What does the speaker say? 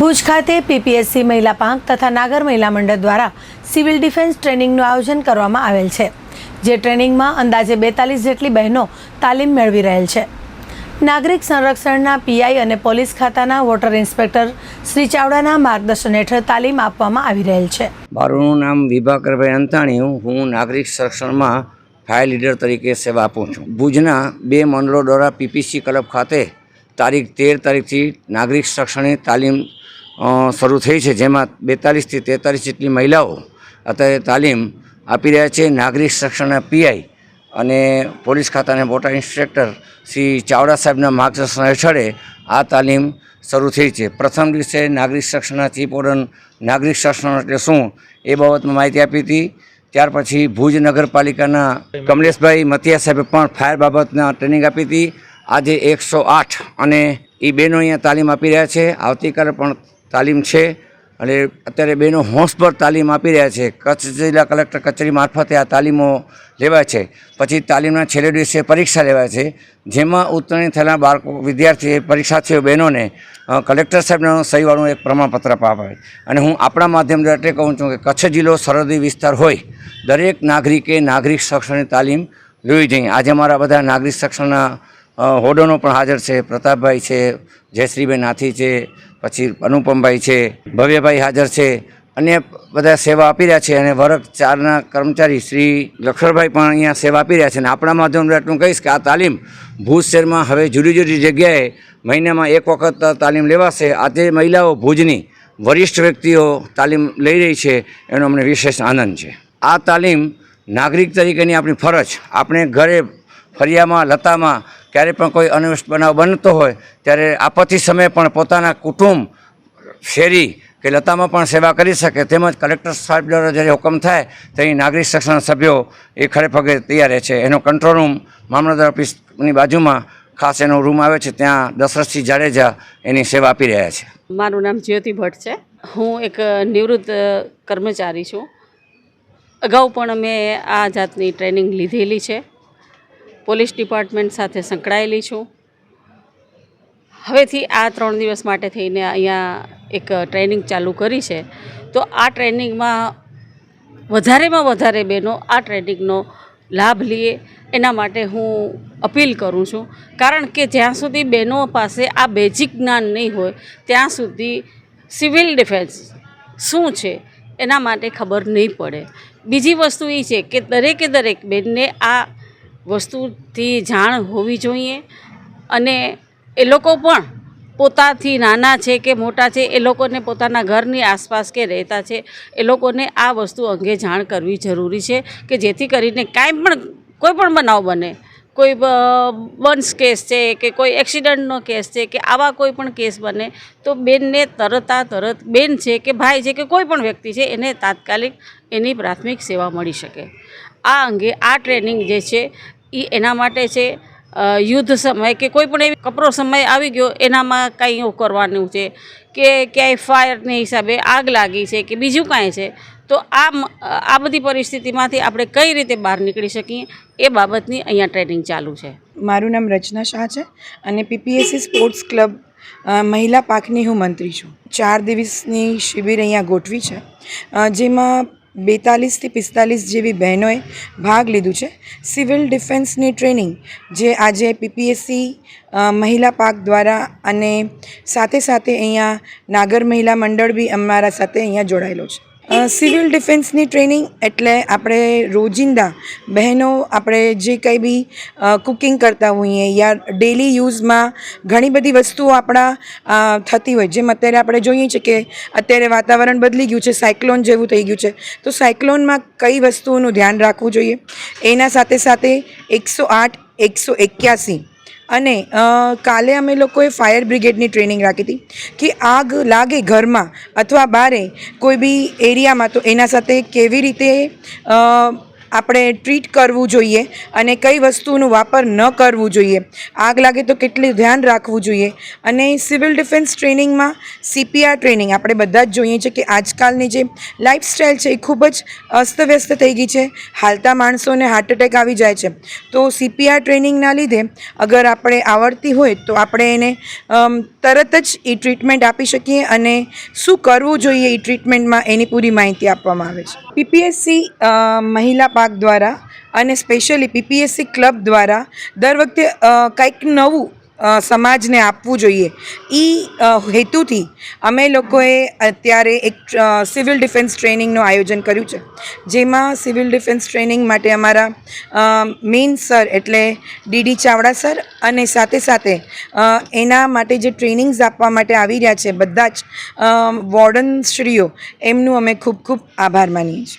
ભુજ ખાતે પીપીએસસી મહિલા પાંખ તથા નાગર મહિલા મંડળ દ્વારા સિવિલ ડિફેન્સ ટ્રેનિંગનું આયોજન કરવામાં આવેલ છે, જે ટ્રેનિંગમાં અંદાજે બેતાલીસ જેટલી બહેનો તાલીમ મેળવી રહેલ છે. નાગરિક સંરક્ષણના પીઆઈ અને પોલીસ ખાતાના વોટર ઇન્સ્પેક્ટર શ્રી ચાવડાના માર્ગદર્શન હેઠળ તાલીમ આપવામાં આવી રહેલ છે. મારું નામ વિભાકરભાઈ અંતાણી, હું નાગરિક સંરક્ષણમાં ફાયર લીડર તરીકે સેવા આપું છું. ભુજના બે મંડળો દ્વારા પીપીસી ક્લબ ખાતે તારીખ તેર તારીખથી નાગરિક શિક્ષણની તાલીમ શરૂ થઈ છે. જેમાં બેતાલીસથી તેતાલીસ જેટલી મહિલાઓ અત્યારે તાલીમ આપી રહ્યા છે. નાગરિક શિક્ષણના પીઆઈ અને પોલીસ ખાતાના મોટા ઇન્સ્પેક્ટર શ્રી ચાવડા સાહેબના માર્ગદર્શન હેઠળે આ તાલીમ શરૂ થઈ છે. પ્રથમ દિવસે નાગરિક શિક્ષણના ચીફ વોર્ડન નાગરિક શિક્ષણ એટલે શું એ બાબતમાં માહિતી આપી હતી. ત્યાર પછી ભુજ નગરપાલિકાના કમલેશભાઈ મતિયા સાહેબે પણ ફાયર બાબતના ટ્રેનિંગ આપી હતી. આજે એકસો આઠ અને એ બહેનો અહીંયા તાલીમ આપી રહ્યા છે. આવતીકાલે પણ તાલીમ છે અને અત્યારે બહેનો હોંશ પર તાલીમ આપી રહ્યા છે. કચ્છ જિલ્લા કલેક્ટર કચેરી મારફતે આ તાલીમો લેવાય છે. પછી તાલીમના છેલ્લે દિવસે પરીક્ષા લેવાય છે. જેમાં ઉત્તીર્ણ થયેલા બાળકો વિદ્યાર્થી પરીક્ષાર્થીઓ બહેનોને કલેક્ટર સાહેબના સહીવાળું એક પ્રમાણપત્ર અપાવે અને હું આપણા માધ્યમ દ્વારા એટલે કહું છું કે કચ્છ જિલ્લો સરહદી વિસ્તાર હોય દરેક નાગરિકે નાગરિક શિક્ષણની તાલીમ લેવી જોઈએ. આજે અમારા બધા નાગરિક સંરક્ષણના અ, હોડોનો પણ હાજર છે, પ્રતાપભાઈ છે જયશ્રીભાઈ નાથી છે, પછી અનુપમભાઈ છે, ભવ્યભાઈ હાજર છે અન્ય બધા સેવા આપી રહ્યા છે અને વર્ગ ચારના કર્મચારી શ્રી લખરભાઈ પણ અહીંયા સેવા આપી રહ્યા છે અને આપણા માધ્યમ એટલું કહીશ કે આ તાલીમ ભુજ શહેરમાં હવે જુદી જુદી જગ્યાએ મહિનામાં એક વખત તાલીમ લેવાશે. આજે મહિલાઓ ભુજની વરિષ્ઠ વ્યક્તિઓ તાલીમ લઈ રહી છે, એનો અમને વિશેષ આનંદ છે. આ તાલીમ નાગરિક તરીકેની આપણી ફરજ. આપણે ઘરે ફરિયામાં, લતામાં ક્યારે પણ કોઈ અનિષ્ટ બનાવ બનતો હોય, ત્યારે આપત્તિ સમયે પણ પોતાના કુટુંબ શેરી કે લતામાં પણ સેવા કરી શકે. તેમજ કલેક્ટર સાહેબ દ્વારા જ્યારે હુકમ થાય તો નાગરિક શિક્ષણ સભ્યો એ ખડે પગે તૈયાર રહે છે. એનો કંટ્રોલ રૂમ મામલતદાર ઓફિસની બાજુમાં ખાસ એનો રૂમ આવે છે. ત્યાં દશરથસિંહ જાડેજા એની સેવા આપી રહ્યા છે. મારું નામ જ્યોતિ ભટ્ટ છે. હું એક નિવૃત્ત કર્મચારી છું. અગાઉ પણ મેં આ જાતની ટ્રેનિંગ લીધેલી છે. પોલીસ ડિપાર્ટમેન્ટ સાથે સંકળાયેલી છું. હવેથી આ ત્રણ દિવસ માટે થઈને અહીંયા એક ટ્રેનિંગ ચાલુ કરી છે. તો આ ટ્રેનિંગમાં વધારેમાં વધારે બહેનો આ ટ્રેનિંગનો લાભ લઈએ એના માટે હું અપીલ કરું છું. કારણ કે જ્યાં સુધી બહેનો પાસે આ બેઝિક જ્ઞાન નહીં હોય, ત્યાં સુધી સિવિલ ડિફેન્સ શું છે, એના માટે ખબર નહીં પડે. બીજી વસ્તુ એ છે કે દરેકે દરેક બેનને આ વસ્તુથી જાણ હોવી જોઈએ અને એ લોકો પણ પોતાથી નાના છે કે મોટા છે, એ લોકોને પોતાના ઘરની આસપાસ કે રહેતા છે, એ લોકોને આ વસ્તુ અંગે જાણ કરવી જરૂરી છે કે જેથી કરીને કાંઈ પણ, કોઈ પણ બનાવ બને. કોઈ બન્સ કેસ છે કે કોઈ એક્સિડન્ટનો કેસ છે કે આવા કોઈ પણ કેસ બને તો બેનને તરતા તરત, બેન છે કે ભાઈ છે કે કોઈ પણ વ્યક્તિ છે એને તાત્કાલિક એની પ્રાથમિક સેવા મળી શકે. આ અંગે આ ટ્રેનિંગ જે છે એ એના માટે છે યુદ્ધ સમય કે કોઈ પણ એવી કપરો સમય આવી ગયો, એનામાં કંઈ એવું કરવાનું છે કે ક્યાંય ફાયરની હિસાબે આગ લાગી છે કે બીજું કાંઈ છે, તો આ આ બધી પરિસ્થિતિમાંથી આપણે કઈ રીતે બહાર નીકળી શકીએ, એ બાબતની અહીંયા ટ્રેનિંગ ચાલુ છે. મારું નામ રચના શાહ છે અને પીપીએસસી સ્પોર્ટ્સ ક્લબ મહિલા પાકની હું મંત્રી છું. ચાર દિવસની શિબિર અહીંયા ગોઠવી છે જેમાં બેતાલીસથી પિસ્તાલીસ જેવી બહેનોએ ભાગ લીધું છે. સિવિલ ડિફેન્સની ટ્રેનિંગ જે આજે પીપીએસસી મહિલા પાક દ્વારા અને સાથે સાથે અહીંયા નાગર મહિલા મંડળ બી અમારા સાથે અહીંયા જોડાયેલો છે. સિવિલ ડિફેન્સની ટ્રેનિંગ એટલે આપણે રોજિંદા બહેનો આપણે જે કંઈ બી કુકિંગ કરતા હોઈએ યા ડેલી યુઝમાં ઘણી બધી વસ્તુઓ આપણા થતી હોય. જેમ અત્યારે આપણે જોઈએ છીએ કે અત્યારે વાતાવરણ બદલી ગયું છે સાયક્લોન જેવું થઈ ગયું છે. તો સાયક્લોનમાં કઈ વસ્તુઓનું ધ્યાન રાખવું જોઈએ? એના સાથે સાથે એકસો આઠ એકસો એક્યાસી અને કાલે અમે લોકોએ ફાયર બ્રિગેડની ટ્રેનિંગ રાખી હતી કે આગ લાગે ઘરમાં અથવા બારે કોઈ બી એરિયામાં તો એના સાથે કેવી રીતે આપણે ટ્રીટ કરવું જોઈએ અને કઈ વસ્તુનું વાપર ન કરવું જોઈએ. આગ લાગે તો કેટલું ધ્યાન રાખવું જોઈએ. અને સિવિલ ડિફેન્સ ટ્રેનિંગમાં સીપીઆર ટ્રેનિંગ આપણે બધા જ જોઈએ છીએ કે આજકાલની જે લાઈફસ્ટાઈલ છે એ ખૂબ જ અસ્તવ્યસ્ત થઈ ગઈ છે. હાલતા માણસોને હાર્ટ એટેક આવી જાય છે. તો સીપીઆર ટ્રેનિંગના લીધે અગર આપણે આવડતી હોય તો આપણે એને તરત જ એ ટ્રીટમેન્ટ આપી શકીએ અને શું કરવું જોઈએ એ ટ્રીટમેન્ટમાં એની પૂરી માહિતી આપવામાં આવે છે. પીપીએસસી મહિલા પાક દ્વારા અને સ્પેશિયલી પીપીએસસી ક્લબ દ્વારા દર વખતે કંઈક નવું સમાજને આપવું જોઈએ. એ હેતુથી અમે લોકોએ અત્યારે એક સિવિલ ડિફેન્સ ટ્રેનિંગનું આયોજન કર્યું છે. જેમાં સિવિલ ડિફેન્સ ટ્રેનિંગ માટે અમારા મેઇન સર એટલે ડીડી ચાવડા સર અને સાથે સાથે એના માટે જે ટ્રેનિંગ્સ આપવા માટે આવી રહ્યા છે બધા જ વોર્ડનશ્રીઓ, એમનું અમે ખૂબ ખૂબ આભાર માનીએ છીએ.